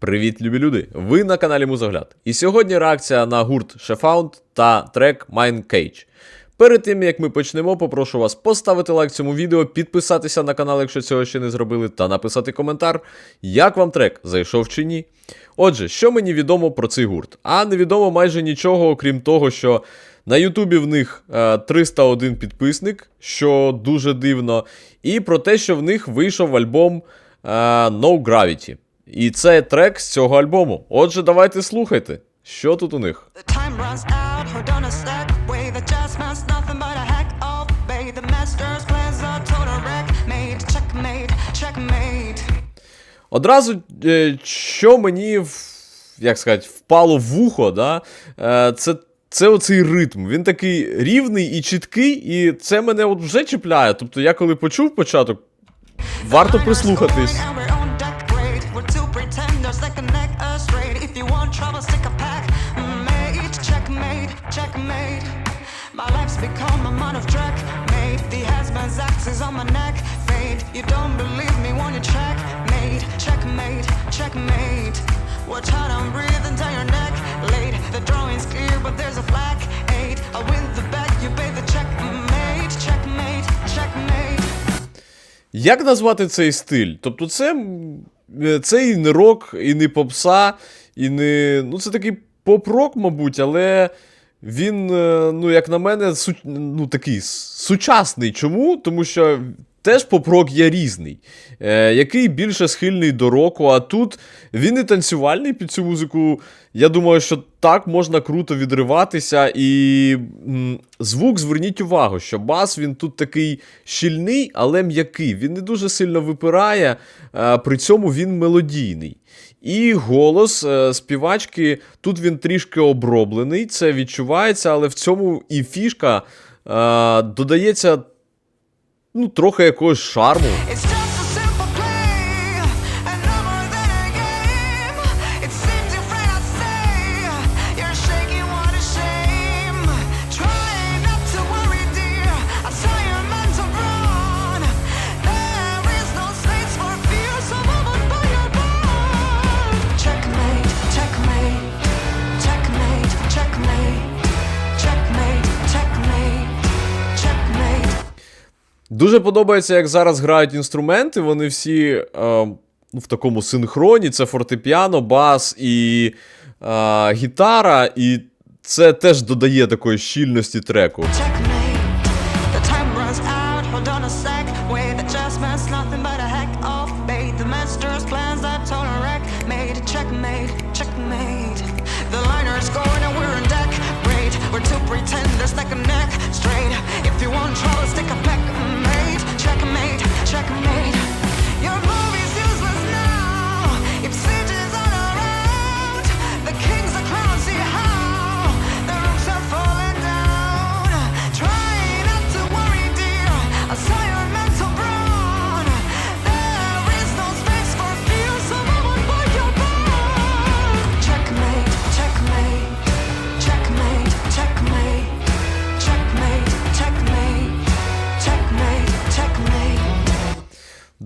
Привіт, любі люди! Ви на каналі Музогляд. І сьогодні реакція на гурт Sheffound та трек Mine Cage. Перед тим як ми почнемо, попрошу вас поставити лайк цьому відео, підписатися на канал, якщо цього ще не зробили, та написати коментар, як вам трек зайшов чи ні. Отже, що мені відомо про цей гурт? А невідомо майже нічого, окрім того, що на Ютубі в них е, 301 підписник, що дуже дивно, і про те, що в них вийшов альбом е, No Gravity. І це трек з цього альбому. Отже, давайте слухайте, що тут у них. Одразу, е, що мені як сказати, впало в вухо, да? е, це, це оцей ритм. Він такий рівний і чіткий, і це мене от вже чіпляє. Тобто я коли почув початок, варто прислухатись. My life's become a man of track. Mate, the husband's axes on my neck. Fate, you don't believe me when you check. Mate, checkmate, checkmate. Watch out, I'm breathing down your neck. Late, the drawing's clear, but there's a flag. Eight, I win the bet, you pay the check. Mate, checkmate, checkmate. Як назвати цей стиль? Тобто, це, е, це і не рок, і не попса, і не. Ну, це такий поп-рок, мабуть, але він, е, ну, як на мене, су... ну, такий сучасний. Чому? Тому що теж поп-рок є різний, е, який більше схильний до року, а тут він і танцювальний під цю музику. Я думаю, що так можна круто відриватися. І м, звук, зверніть увагу, що бас він тут такий щільний, але м'який. Він не дуже сильно випирає, е, при цьому він мелодійний. І голос е, співачки тут він трішки оброблений, це відчувається, але в цьому і фішка е, додається ну, трохи якогось шарму. Дуже подобається, як зараз грають інструменти. Вони всі е, ну, в такому синхроні: це фортепіано, бас і е, гітара, і це теж додає такої щільності треку.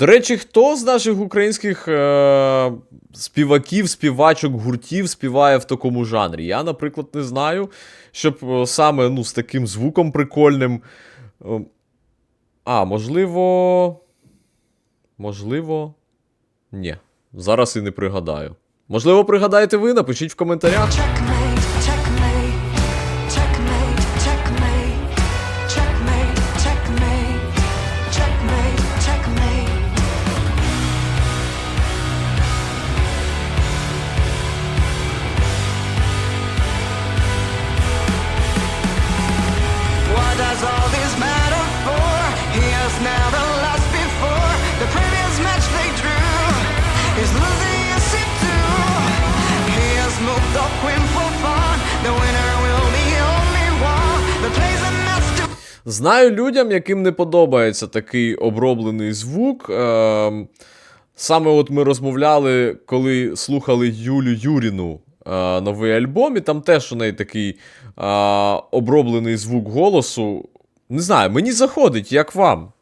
До речі, хто з наших українських е- співаків, співачок, гуртів співає в такому жанрі? Я, наприклад, не знаю, щоб е, саме ну, з таким звуком прикольним. Е, а, можливо. Можливо. Ні. Зараз і не пригадаю. Можливо, пригадаєте ви, напишіть в коментарях. Знаю людям, яким не подобається такий оброблений звук. Е, саме от ми розмовляли, коли слухали Юлю Юріну е, новий альбом, і там теж у неї такий е, оброблений звук голосу. Не знаю, мені заходить, як вам.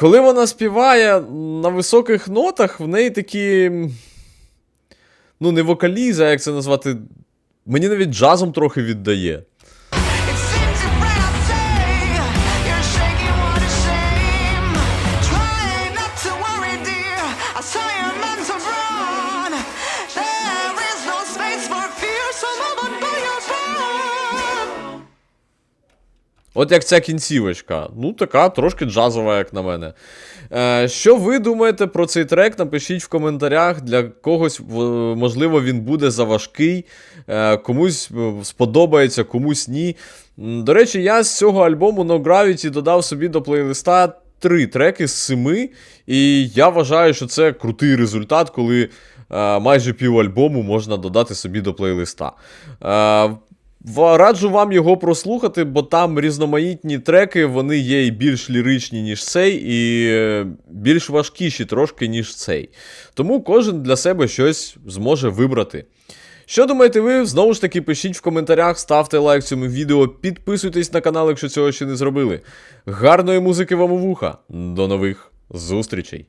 Коли вона співає на високих нотах, в неї такі. Ну, не вокаліза, як це назвати. Мені навіть джазом трохи віддає. От як ця кінцівочка. Ну, така трошки джазова, як на мене. Е, що ви думаєте про цей трек? Напишіть в коментарях. Для когось, можливо, він буде заважкий, е, комусь е, сподобається, комусь ні. До речі, я з цього альбому No Gravity додав собі до плейлиста три треки з семи. І я вважаю, що це крутий результат, коли е, майже пів альбому можна додати собі до плейлиста. Е, Раджу вам його прослухати, бо там різноманітні треки, вони є і більш ліричні, ніж цей, і е, більш важкіші трошки, ніж цей. Тому кожен для себе щось зможе вибрати. Що думаєте ви? Знову ж таки, пишіть в коментарях, ставте лайк цьому відео, підписуйтесь на канал, якщо цього ще не зробили. Гарної музики вам у вуха. До нових зустрічей!